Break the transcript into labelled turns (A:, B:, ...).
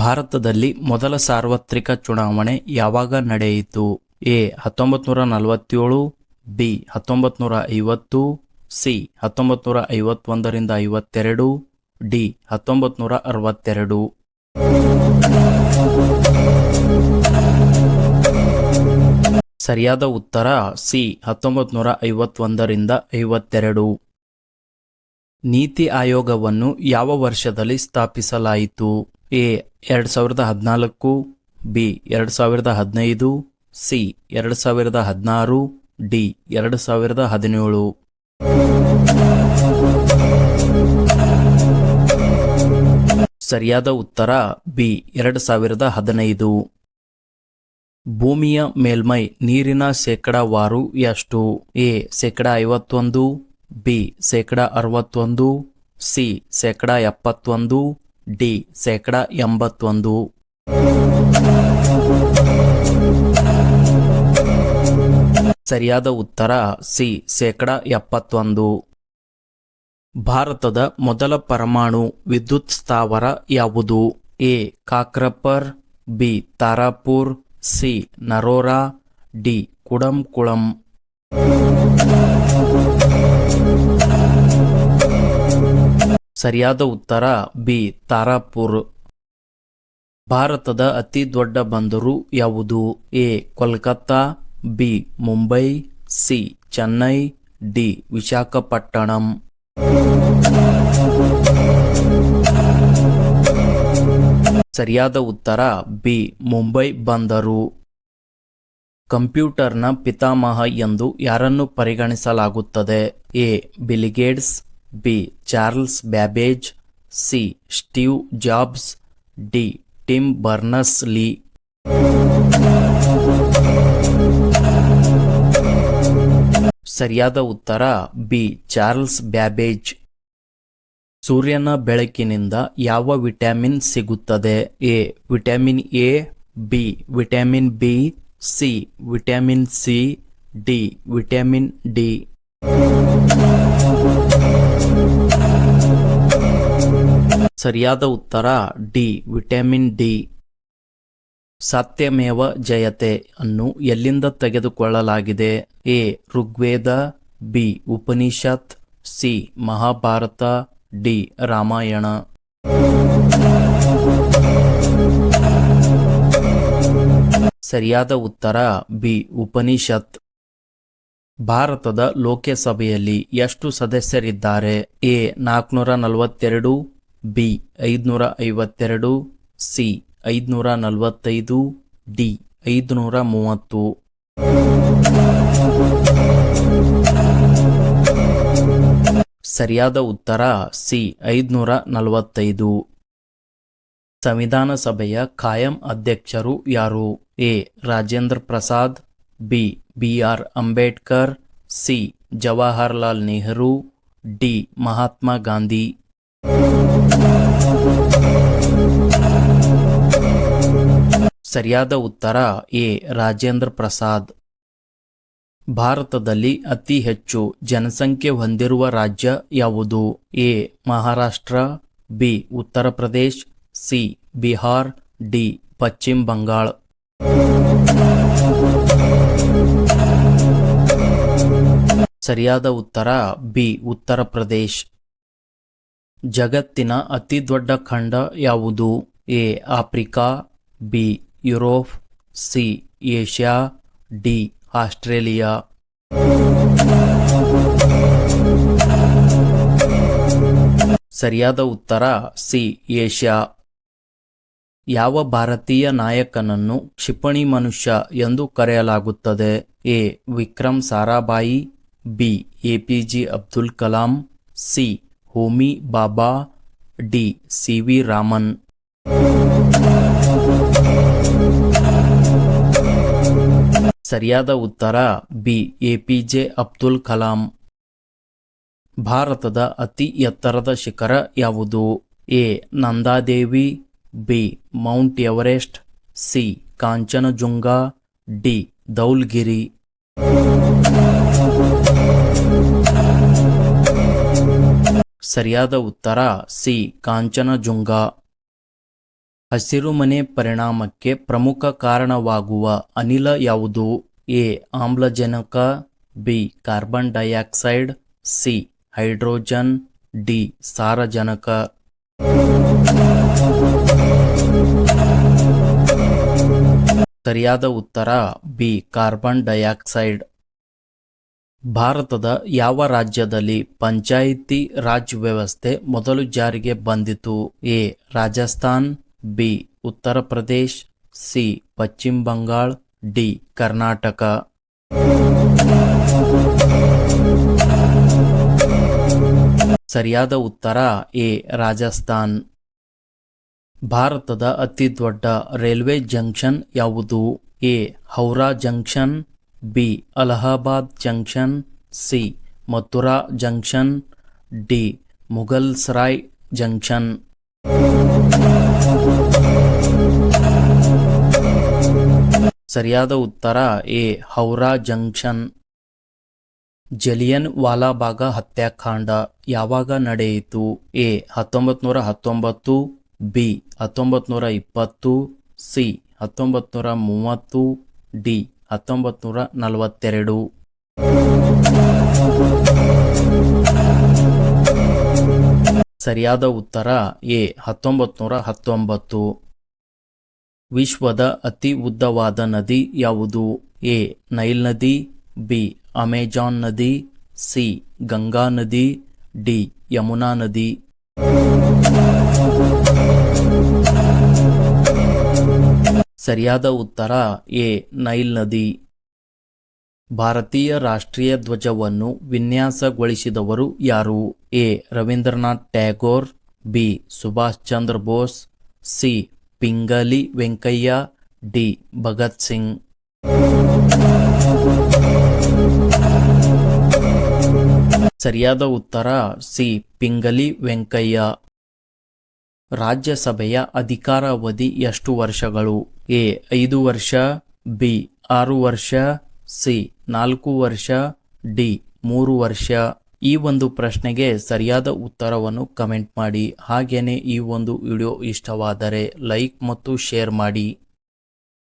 A: ಭಾರತದಲ್ಲಿ ಮೊದಲ ಸಾರ್ವತ್ರಿಕ ಚುನಾವಣೆ ಯಾವಾಗ ನಡೆಯಿತು? ಎ ಹತ್ತೊಂಬತ್ತು ನೂರ ನಲವತ್ತೇಳು ಬಿ ಹತ್ತೊಂಬತ್ತು ನೂರ ಐವತ್ತು ಸಿ ಹತ್ತೊಂಬತ್ತು ನೂರ ಐವತ್ತೊಂದರಿಂದ ಐವತ್ತೆರಡು, ಡಿ ಹತ್ತೊಂಬತ್ತು ನೂರ ಅರವತ್ತೆರಡು ಸರಿಯಾದ ಉತ್ತರ, ಸಿ ಹತ್ತೊಂಬತ್ತು ನೂರ ಐವತ್ತೊಂದರಿಂದ ಐವತ್ತೆರಡು. ನೀತಿ ಆಯೋಗವನ್ನು ಯಾವ ವರ್ಷದಲ್ಲಿ ಸ್ಥಾಪಿಸಲಾಯಿತು? ಎ ಎರಡು ಸಾವಿರದ ಹದಿನಾಲ್ಕು, ಬಿ ಎರಡು ಸಾವಿರದ ಹದಿನೈದು, ಸಿ ಎರಡು ಸಾವಿರದ ಹದಿನಾರು, ಡಿ ಎರಡು ಸಾವಿರದ ಹದಿನೇಳು. ಸರಿಯಾದ ಉತ್ತರ ಬಿ ಎರಡು ಸಾವಿರದ ಹದಿನೈದು. ಭೂಮಿಯ ಮೇಲ್ಮೈ ನೀರಿನ ಶೇಕಡಾವಾರು ಎಷ್ಟು ಎ ಶೇಕಡ ಐವತ್ತೊಂದು, ಬಿ ಶೇಕಡ ಅರವತ್ತೊಂದು, ಸಿ ಶೇಕಡ ಎಪ್ಪತ್ತೊಂದು ಡಿ ಶೇಕಡ ಎಂಬತ್ತೊಂದು. ಸರಿಯಾದ ಉತ್ತರ ಸಿ ಶೇಕಡ ಎಪ್ಪತ್ತೊಂದು. ಭಾರತದ ಮೊದಲ ಪರಮಾಣು ವಿದ್ಯುತ್ ಸ್ಥಾವರ ಯಾವುದು? A Kakrapar, B Tarapur, C Narora, D Kudankulam. ಸರಿಯಾದ ಉತ್ತರ ಬಿ, ತಾರಾಪುರ್. ಭಾರತದ ಅತಿ ದೊಡ್ಡ ಬಂದರು ಯಾವುದು? A, Kolkata, B, Mumbai, C, Chennai, D, Visakhapatnam. ಸರಿಯಾದ ಉತ್ತರ ಬಿ, ಮುಂಬೈ ಬಂದರು. ಕಂಪ್ಯೂಟರ್ನ ಪಿತಾಮಹ ಎಂದು ಯಾರನ್ನು ಪರಿಗಣಿಸಲಾಗುತ್ತದೆ? A Bill Gates B Charles Babbage, C. Steve Jobs, D. Tim Berners, Lee. ಸರಿಯಾದ ಉತ್ತರ, ಬಿ. Charles Babbage. ಸೂರ್ಯನ ಬೆಳಕಿನಿಂದ ಯಾವ ವಿಟಮಿನ್ ಸಿಗುತ್ತದೆ? A. Vitamin A, B. Vitamin B, C. Vitamin C, D. Vitamin D. ಸರಿಯಾದ ಉತ್ತರ ಡಿ, ವಿಟಮಿನ್ ಡಿ. ಸತ್ಯಮೇವ ಜಯತೆ ಅನ್ನು ಎಲ್ಲಿಂದ ತೆಗೆದುಕೊಳ್ಳಲಾಗಿದೆ? A, Rigveda, B, Upanishad, C, Mahabharata, D, Ramayana. ಸರಿಯಾದ ಉತ್ತರ ಬಿ, ಉಪನಿಷತ್. ಭಾರತದ ಲೋಕಸಭೆಯಲ್ಲಿ ಎಷ್ಟು ಸದಸ್ಯರಿದ್ದಾರೆ? ಎ, ನಾಲ್ಕುನೂರ ನಲವತ್ತೆರಡು ಬಿ ಐದುನೂರ ಐವತ್ತೆರಡು, ಸಿ ಐದುನೂರ ನಲವತ್ತೈದು, ಡಿ ಐದುನೂರ ಮೂವತ್ತು. ಸರಿಯಾದ ಉತ್ತರ ಸಿ ಐದುನೂರ ನಲವತ್ತೈದು. ಸಂವಿಧಾನ ಸಭೆಯ ಕಾಯಂ ಅಧ್ಯಕ್ಷರು ಯಾರು? A Rajendra Prasad, B B R Ambedkar, C Jawaharlal Nehru, D Mahatma Gandhi. ಸರಿಯಾದ ಉತ್ತರ ಎ. ರಾಜೇಂದ್ರ ಪ್ರಸಾದ್. ಭಾರತದಲ್ಲಿ ಅತಿ ಹೆಚ್ಚು ಜನಸಂಖ್ಯೆ ಹೊಂದಿರುವ ರಾಜ್ಯ ಯಾವುದು? A. Maharashtra, B. Uttar Pradesh, C. Bihar, D. ಪಶ್ಚಿಮ ಬಂಗಾಳ. ಸರಿಯಾದ ಉತ್ತರ ಬಿ. ಉತ್ತರ ಪ್ರದೇಶ್. ಜಗತ್ತಿನ ಅತಿ ದೊಡ್ಡ ಖಂಡ ಯಾವುದು? A. Africa, B. Europe, C. Asia, D. Australia. ಸರಿಯಾದ ಉತ್ತರ, ಸಿ. ಏಷ್ಯಾ. ಯಾವ ಭಾರತೀಯ ನಾಯಕನನ್ನು ಕ್ಷಿಪಣಿ ಮನುಷ್ಯ ಎಂದು ಕರೆಯಲಾಗುತ್ತದೆ? A. Vikram Sarabhai, B. A P J Abdul Kalam, C. Homi Bhabha D C V Raman. ಸರಿಯಾದ ಉತ್ತರ ಬಿ ಎಪಿಜೆ ಅಬ್ದುಲ್ ಕಲಾಂ. ಭಾರತದ ಅತಿ ಎತ್ತರದ ಶಿಖರ ಯಾವುದು? A. Nanda Devi, B. Mount Everest, C. Kanchenjunga, D. Dhaulagiri. ಸರಿಯಾದ ಉತ್ತರ ಸಿ, ಕಾಂಚನಜುಂಗ. ಹಸಿರುಮನೆ ಪರಿಣಾಮಕ್ಕೆ ಪ್ರಮುಖ ಕಾರಣವಾಗುವ ಅನಿಲ ಯಾವುದು? ಎ, ಆಮ್ಲಜನಕ, B, carbon dioxide, C, hydrogen, D, ಸಾರಜನಕ. ಸರಿಯಾದ ಉತ್ತರ ಬಿ, ಕಾರ್ಬನ್ ಡೈಆಕ್ಸೈಡ್. ಭಾರತದ ಯಾವ ರಾಜ್ಯದಲ್ಲಿ ಪಂಚಾಯಿತಿ ರಾಜ್ ವ್ಯವಸ್ಥೆ ಮೊದಲು ಜಾರಿಗೆ ಬಂದಿತು? A. Rajasthan, B. Uttar Pradesh, C. ಪಶ್ಚಿಮ ಬಂಗಾಳ, ಡಿ. ಕರ್ನಾಟಕ. ಸರಿಯಾದ ಉತ್ತರ? ಎ. ರಾಜಸ್ಥಾನ್. ಭಾರತದ ಅತಿ ದೊಡ್ಡ ರೈಲ್ವೆ ಜಂಕ್ಷನ್ ಯಾವುದು? A. Howrah junction B. Allahabad junction, C. Mathura junction, D. Mughalsarai junction. ಸರಿಯಾದ ಉತ್ತರ, ಎ. ಹೌರಾ ಜಂಕ್ಷನ್. ಜಲಿಯನ್ ವಾಲಾಬಾಗ ಹತ್ಯಾಕಾಂಡ ಯಾವಾಗ ನಡೆಯಿತು? ಎ. ಹತ್ತೊಂಬತ್ತು ನೂರ ಹತ್ತೊಂಬತ್ತು, ಬಿ. ಹತ್ತೊಂಬತ್ತು ನೂರ ಇಪ್ಪತ್ತು, ಸಿ. ಹತ್ತೊಂಬತ್ತು ನೂರ ಮೂವತ್ತು, ಡಿ. ಹತ್ತೊಂಬತ್ತು ನೂರ ನಲವತ್ತೆರಡು ಸರಿಯಾದ ಉತ್ತರ ಎ ಹತ್ತೊಂಬತ್ತು ನೂರ ಹತ್ತೊಂಬತ್ತು ವಿಶ್ವದ ಅತಿ ಉದ್ದವಾದ ನದಿ ಯಾವುದು? ಎ, ನೈಲ್ ನದಿ, ಬಿ, ಅಮೆಜಾನ್ ನದಿ, ಸಿ, ಗಂಗಾ ನದಿ, ಡಿ, ಯಮುನಾ ನದಿ. ಸರಿಯಾದ ಉತ್ತರ ಎ, ನೈಲ್ ನದಿ. ಭಾರತೀಯ ರಾಷ್ಟ್ರೀಯ ಧ್ವಜವನ್ನು ವಿನ್ಯಾಸಗೊಳಿಸಿದವರು ಯಾರು? A, Rabindranath Tagore, B, Subhash Chandra Bose, C, Pingali Venkayya, D, Bhagat Singh. ಸರಿಯಾದ ಉತ್ತರ ಸಿ, ಪಿಂಗಲಿ ವೆಂಕಯ್ಯ. ರಾಜ್ಯಸಭೆಯ ಅಧಿಕಾರಾವಧಿ ಎಷ್ಟು ವರ್ಷಗಳು? ಎ, ಐದು ವರ್ಷ, ಬಿ, ಆರು ವರ್ಷ, ಸಿ, ನಾಲ್ಕು ವರ್ಷ, ಡಿ, ಮೂರು ವರ್ಷ. ಈ ಒಂದು ಪ್ರಶ್ನೆಗೆ ಸರಿಯಾದ ಉತ್ತರವನ್ನು ಕಮೆಂಟ್ ಮಾಡಿ. ಹಾಗೇನೆ ಈ ಒಂದು ವಿಡಿಯೋ ಇಷ್ಟವಾದರೆ ಲೈಕ್ ಮತ್ತು ಶೇರ್ ಮಾಡಿ.